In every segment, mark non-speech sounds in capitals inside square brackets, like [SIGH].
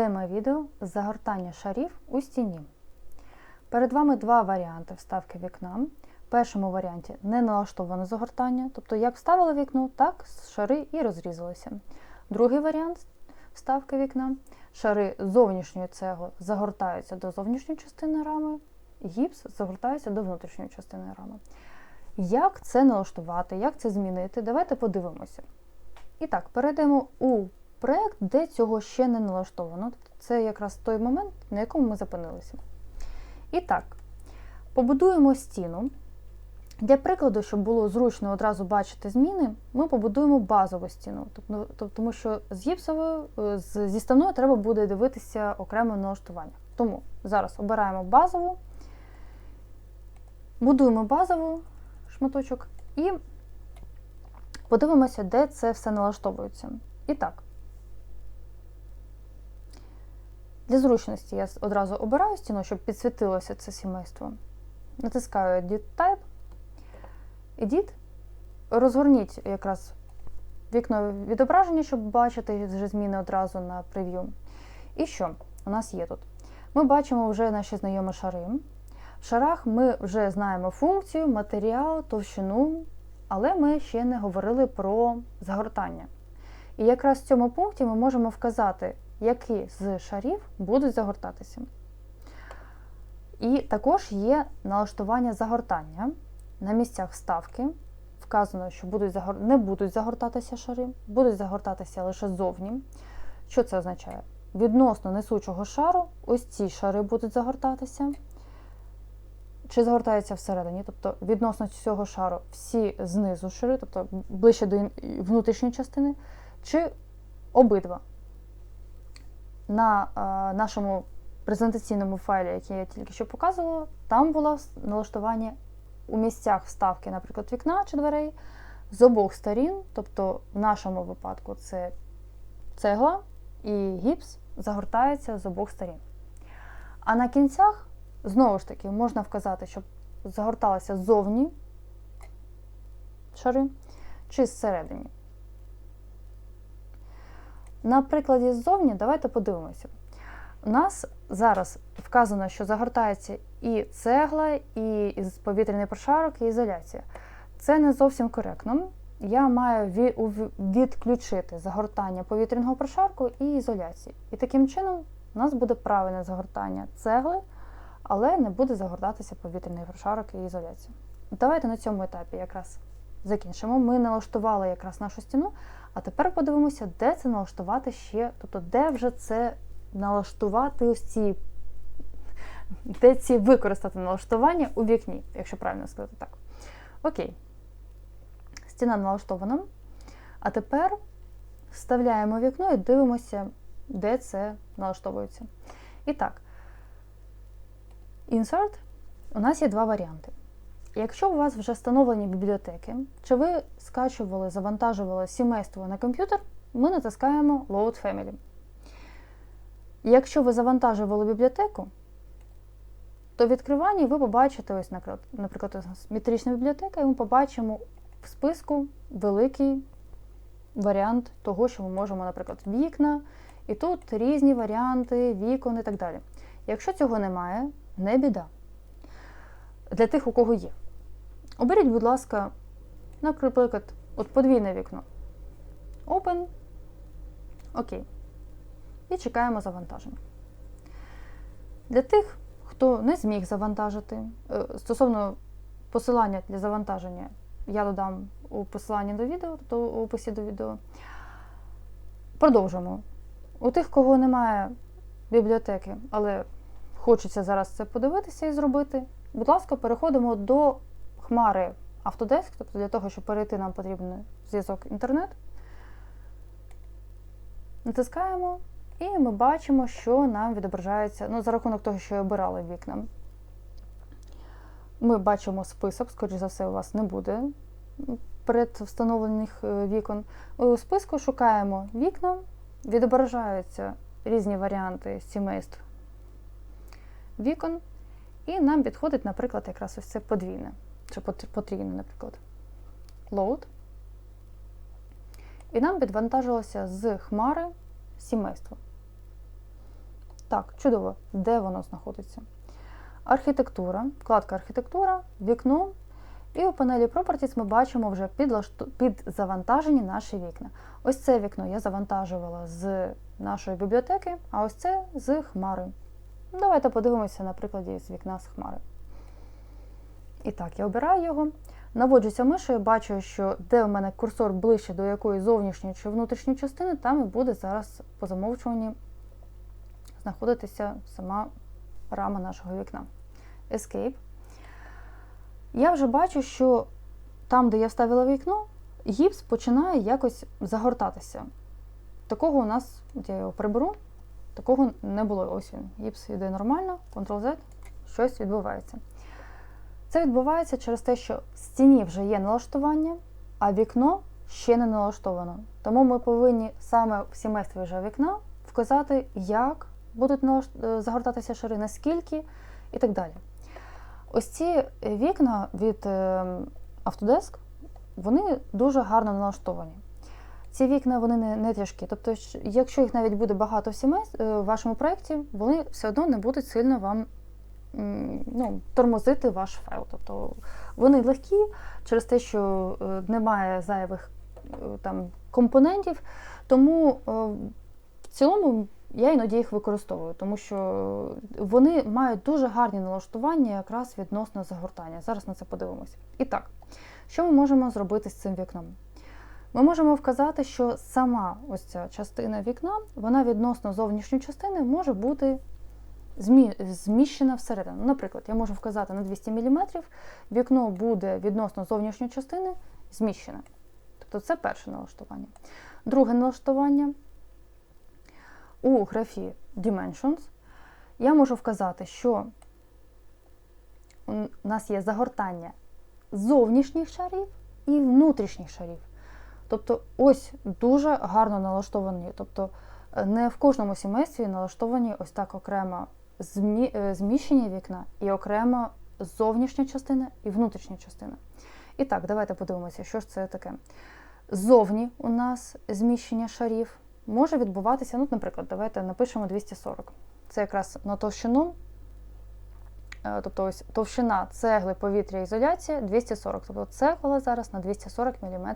Тема відео загортання шарів у стіні. Перед вами два варіанти вставки вікна. В першому варіанті не налаштоване загортання, тобто як вставили вікно, так шари і розрізалися. Другий варіант вставки вікна. Шари зовнішньої цегли загортаються до зовнішньої частини рами, гіпс загортається до внутрішньої частини рами. Як це налаштувати, як це змінити? Давайте подивимося. І так, перейдемо у проєкт, де цього ще не налаштовано. Це якраз той момент, на якому ми зупинилися. І так, побудуємо стіну. Для прикладу, щоб було зручно одразу бачити зміни, ми побудуємо базову стіну. Тобто, Тому що з гіпсовою, з, зі станою треба буде дивитися окреме налаштування. Тому зараз обираємо базову, будуємо базову шматочок і подивимося, де це все налаштовується. І так, для зручності я одразу обираю стіну, щоб підсвітилося це сімейство. Натискаю Edit Type. Edit. Розгорніть якраз вікно відображення, щоб бачити вже зміни одразу на прев'ю. І що у нас є тут? Ми бачимо вже наші знайомі шари. В шарах ми вже знаємо функцію, матеріал, товщину, але ми ще не говорили про загортання. І якраз в цьому пункті ми можемо вказати, які з шарів будуть загортатися. І також є налаштування загортання. На місцях вставки вказано, що будуть загор... не будуть загортатися шари, будуть загортатися лише ззовні. Що це означає? Відносно несучого шару, ось ці шари будуть загортатися. Чи загортається всередині, тобто відносно цього шару всі знизу шари, тобто ближче до внутрішньої частини, чи обидва. На а, нашому презентаційному файлі, який я тільки що показувала, там було налаштування у місцях вставки, наприклад, вікна чи дверей з обох сторін, тобто в нашому випадку це цегла і гіпс загортається з обох сторін. А на кінцях, знову ж таки, можна вказати, щоб загорталися ззовні шари чи зсередині. На прикладі ззовні давайте подивимося. У нас зараз вказано, що загортається і цегла, і повітряний прошарок, і ізоляція. Це не зовсім коректно. Я маю відключити загортання повітряного прошарку і ізоляції. І таким чином у нас буде правильне загортання цегли, але не буде загортатися повітряний прошарок і ізоляція. Давайте на цьому етапі якраз закінчимо. Ми налаштували якраз нашу стіну, а тепер подивимося, де це налаштувати ще, тобто де вже це налаштувати ось ці, де ці використати налаштування у вікні, якщо правильно сказати так. Окей. Стіна налаштована. А тепер вставляємо вікно і дивимося, де це налаштовується. І так, Insert у нас є два варіанти. Якщо у вас вже встановлені бібліотеки, чи ви скачували, завантажували сімейство на комп'ютер, ми натискаємо Load Family. Якщо ви завантажували бібліотеку, то в відкриванні ви побачите, ось, наприклад, метрична бібліотека, і ми побачимо в списку великий варіант того, що ми можемо, наприклад, вікна, і тут різні варіанти, вікон і так далі. Якщо цього немає, не біда. Для тих, у кого є. Оберіть, будь ласка, наприклад, от подвійне вікно. Open. Окей і чекаємо завантаження. Для тих, хто не зміг завантажити, е, стосовно посилання для завантаження, я додам у посиланні до відео, тобто у описі до відео. Продовжуємо. У тих, кого немає бібліотеки, але хочеться зараз це подивитися і зробити, будь ласка, переходимо до хмари Autodesk, тобто для того, щоб перейти, нам потрібен зв'язок інтернет. Натискаємо і ми бачимо, що нам відображається ну, за рахунок того, що я обирала вікна. Ми бачимо список, скоріш за все, у вас не буде предвстановлених е, вікон. У списку шукаємо вікна, відображаються різні варіанти сімейств вікон, і нам підходить, наприклад, якраз ось це подвійне, чи потрійне, наприклад, load. І нам підвантажилося з хмари сімейство. Так, чудово. Де воно знаходиться? Архітектура, вкладка архітектура, вікно. І у панелі Properties ми бачимо вже підзавантажені наші вікна. Ось це вікно я завантажувала з нашої бібліотеки, а ось це з Хмари. Давайте подивимося на прикладі з вікна з Хмари. І так, я обираю його. Наводжуся мишею, бачу, що де у мене курсор ближче до якої зовнішньої чи внутрішньої частини, там і буде зараз по замовчуванні знаходитися сама рама нашого вікна. Escape. Я вже бачу, що там, де я вставила вікно, гіпс починає якось загортатися. Такого у нас, от я його приберу, такого не було. Ось він. Гіпс йде нормально, Ctrl-Z, щось відбувається. Це відбувається через те, що в стіні вже є налаштування, а вікно ще не налаштовано. Тому ми повинні саме в сімействі вже вікна вказати, як будуть загортатися шари, наскільки і так далі. Ось ці вікна від Autodesk, вони дуже гарно налаштовані. Ці вікна вони не, не тяжкі. Тобто, якщо їх навіть буде багато в сімейств в вашому проєкті, вони все одно не будуть сильно вам ну, тормозити ваш файл. Тобто вони легкі через те, що немає зайвих там компонентів. Тому в цілому я іноді їх використовую, тому що вони мають дуже гарні налаштування якраз відносно загортання. Зараз на це подивимося. І так, що ми можемо зробити з цим вікном? Ми можемо вказати, що сама ось ця частина вікна, вона відносно зовнішньої частини може бути зміщена всередину. Наприклад, я можу вказати на 200 мм, вікно буде відносно зовнішньої частини зміщене. Тобто це перше налаштування. Друге налаштування у графі Dimensions я можу вказати, що у нас є загортання зовнішніх шарів і внутрішніх шарів. Тобто, ось дуже гарно налаштовані. Тобто, не в кожному сімействі налаштовані ось так окремо зміщення вікна і окремо зовнішня частина і внутрішня частина. І так, давайте подивимося, що ж це таке. Ззовні у нас зміщення шарів може відбуватися, ну, наприклад, давайте напишемо 240. Це якраз на товщину, е, тобто ось товщина цегли повітря ізоляція 240. Тобто цегла зараз на 240 мм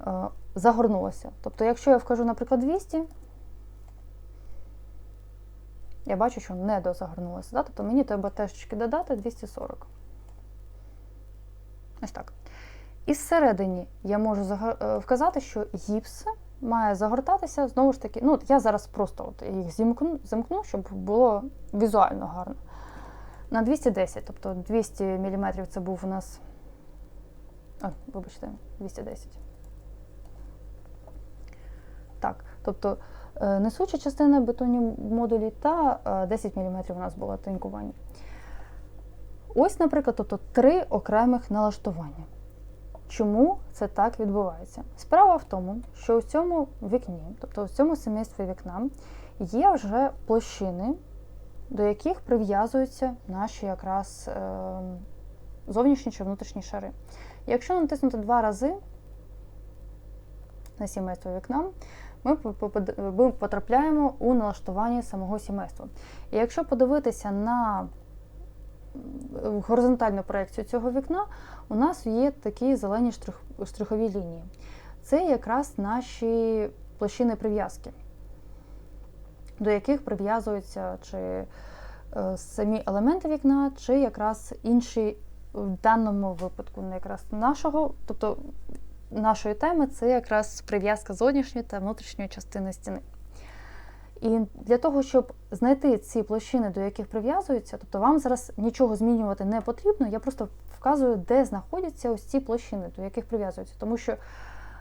е, загорнулася. Тобто, якщо я вкажу, наприклад, 200, я бачу, що не дозагорнулося. Да? Тобто мені треба теж додати 240. Ось так. І зсередині я можу е, вказати, що гіпс має загортатися, знову ж таки, ну, я зараз просто от їх зімкну, замкну, щоб було візуально гарно. На 210, тобто 200 мм це був у нас. Ой, вибачте, 210. Так, тобто е, несуча частина бетонні модулі та 10 мм у нас було тонькування. Ось, наприклад, тобто три окремих налаштування. Чому це так відбувається? Справа в тому, що у цьому вікні, тобто у цьому семействі вікна, є вже площини, до яких прив'язуються наші якраз е, зовнішні чи внутрішні шари. Якщо натиснути два рази на сімейство вікна, ми потрапляємо у налаштування самого сімейства. І якщо подивитися на горизонтальну проекцію цього вікна, у нас є такі зелені штрих, штрихові лінії. Це якраз наші площини прив'язки, до яких прив'язуються чи е, самі елементи вікна, чи якраз інші в даному випадку, не якраз нашого, тобто нашої теми це якраз прив'язка зовнішньої та внутрішньої частини стіни. І для того, щоб знайти ці площини, до яких прив'язуються, тобто вам зараз нічого змінювати не потрібно, я просто вказую, де знаходяться ось ці площини, до яких прив'язуються. Тому що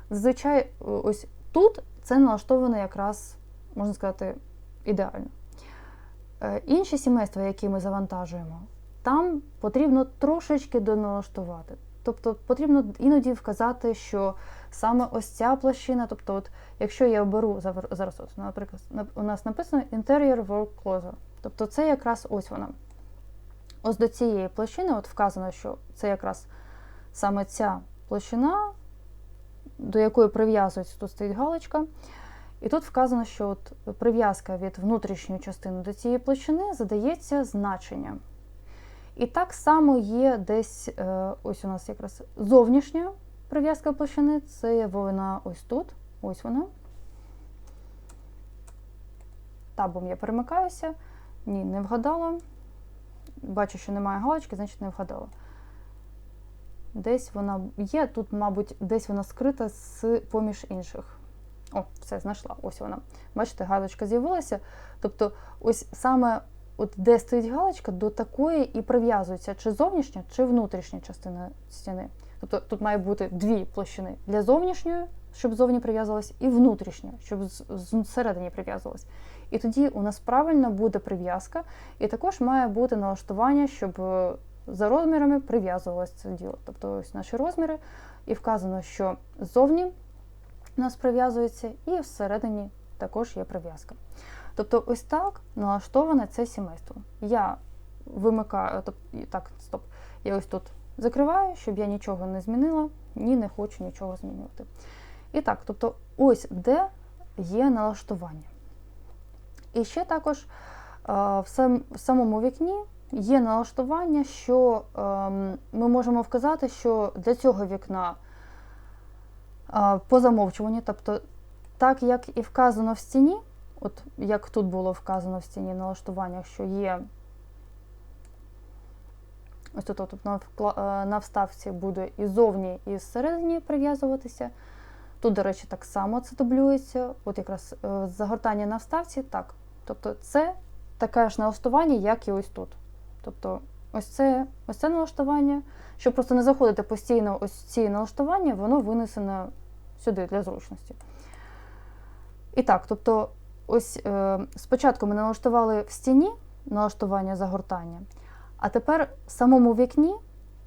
зазвичай ось тут це налаштовано якраз, можна сказати, ідеально. Е, інші сімейства, які ми завантажуємо, там потрібно трошечки доналаштувати. Тобто потрібно іноді вказати, що саме ось ця площина, тобто, от, якщо я оберу зараз, от, наприклад, у нас написано Interior Work Closer, тобто це якраз ось вона. Ось до цієї площини от вказано, що це якраз саме ця площина, до якої прив'язується, тут стоїть галочка. І тут вказано, що от прив'язка від внутрішньої частини до цієї площини задається значення. І так само є десь е, ось у нас якраз зовнішня прив'язка площини, це вона ось тут, ось вона. Табом я перемикаюся. Ні, не вгадала. Бачу, що немає галочки, значить не вгадала. Десь вона є, тут, мабуть, десь вона скрита з поміж інших. О, все, знайшла. Ось вона. Бачите, галочка з'явилася. Тобто, ось саме от де стоїть галочка, до такої і прив'язується чи зовнішня, чи внутрішня частина стіни. Тобто тут має бути дві площини для зовнішньої, щоб зовні прив'язувалась, і внутрішня, щоб зсередині прив'язувалась. І тоді у нас правильно буде прив'язка, і також має бути налаштування, щоб е, за розмірами прив'язувалось це діло. Тобто ось наші розміри, і вказано, що ззовні у нас прив'язується, і всередині також є прив'язка. Тобто, ось так налаштоване це сімейство. Я вимикаю, тобто, так, стоп, я ось тут закриваю, щоб я нічого не змінила, ні не хочу нічого змінювати. І так, тобто, ось де є налаштування. І ще також в самому вікні є налаштування, що ем, ми можемо вказати, що для цього вікна по замовчуванню, тобто, так як і вказано в стіні, от як тут було вказано в стіні налаштування, що є ось тут, тут на, е, на вставці буде і зовні, і зсередині прив'язуватися. Тут, до речі, так само це дублюється. От якраз е, загортання на вставці, так. Тобто це таке ж налаштування, як і ось тут. Тобто, ось це ось це налаштування. Щоб просто не заходити постійно ось ці налаштування, воно винесено сюди для зручності. І так, тобто, ось е, спочатку ми налаштували в стіні налаштування загортання, а тепер в самому вікні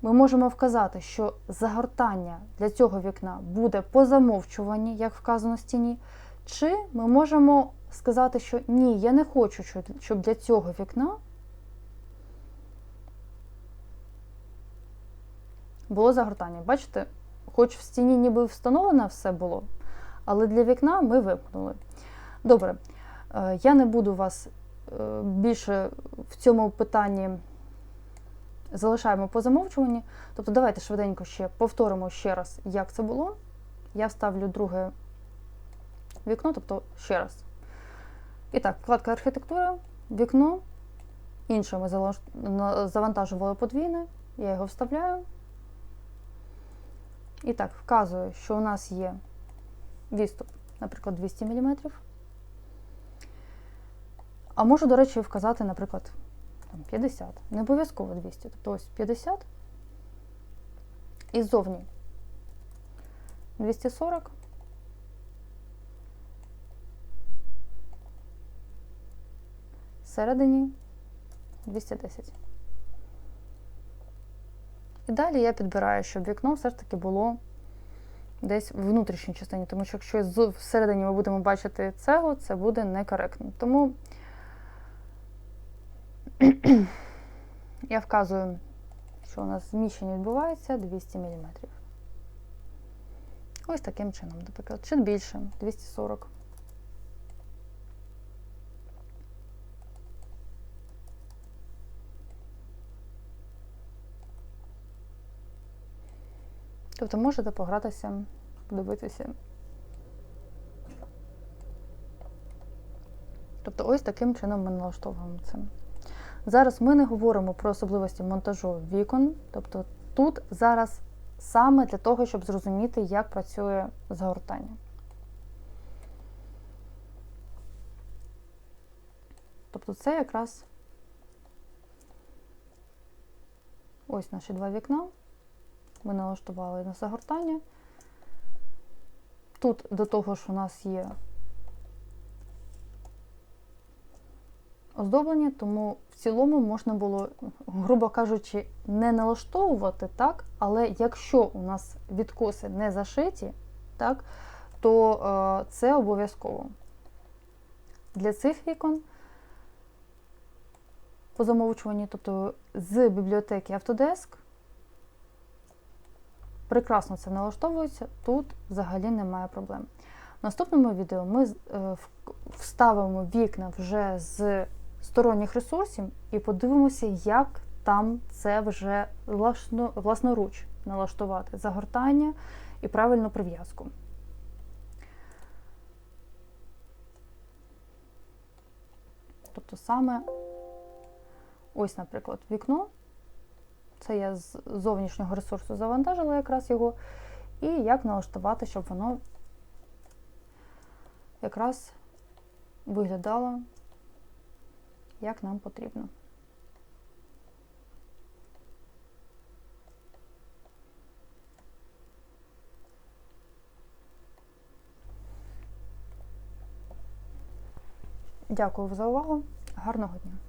ми можемо вказати, що загортання для цього вікна буде по замовчуванні, як вказано в стіні, чи ми можемо сказати, що ні, я не хочу, щоб для цього вікна було загортання. Бачите, хоч в стіні ніби встановлено все було, але для вікна ми вимкнули. Добре, е, я не буду вас е, більше в цьому питанні залишаємо по замовчуванні. Тобто, давайте швиденько ще повторимо ще раз, як це було. Я вставлю друге вікно, тобто ще раз. І так, вкладка архітектура, вікно. Інше ми завантажували подвійне, я його вставляю. І так, вказую, що у нас є відступ, наприклад, 200 мм. А можу, до речі, вказати, наприклад, 50. Не обов'язково 200. Тобто ось 50. І ззовні 240. Всередині 210. І далі я підбираю, щоб вікно все ж таки було десь в внутрішній частині, тому що якщо всередині ми будемо бачити цеглу, це буде некоректно. Тому [CLEARS THROAT] я вказую, що у нас зміщення відбувається 200 мм. Ось таким чином, наприклад, чи більше 240 Тобто можете погратися, подивитися. Тобто ось таким чином ми налаштовуємо це. Зараз ми не говоримо про особливості монтажу вікон, тобто тут зараз саме для того, щоб зрозуміти, як працює загортання. Тобто це якраз ось наші два вікна. Ми налаштували на загортання. Тут до того ж у нас є оздоблення, тому в цілому можна було, грубо кажучи, не налаштовувати так, але якщо у нас відкоси не зашиті, так, то е, це обов'язково. Для цих вікон по замовчуванні, тобто з бібліотеки Autodesk, прекрасно це налаштовується, тут взагалі немає проблем. В наступному відео ми е, вставимо вікна вже з сторонніх ресурсів і подивимося, як там це вже власно, власноруч налаштувати загортання і правильну прив'язку. Тобто саме ось, наприклад, вікно. Це я з зовнішнього ресурсу завантажила якраз його. І як налаштувати, щоб воно якраз виглядало, як нам потрібно. Дякую за увагу. Гарного дня!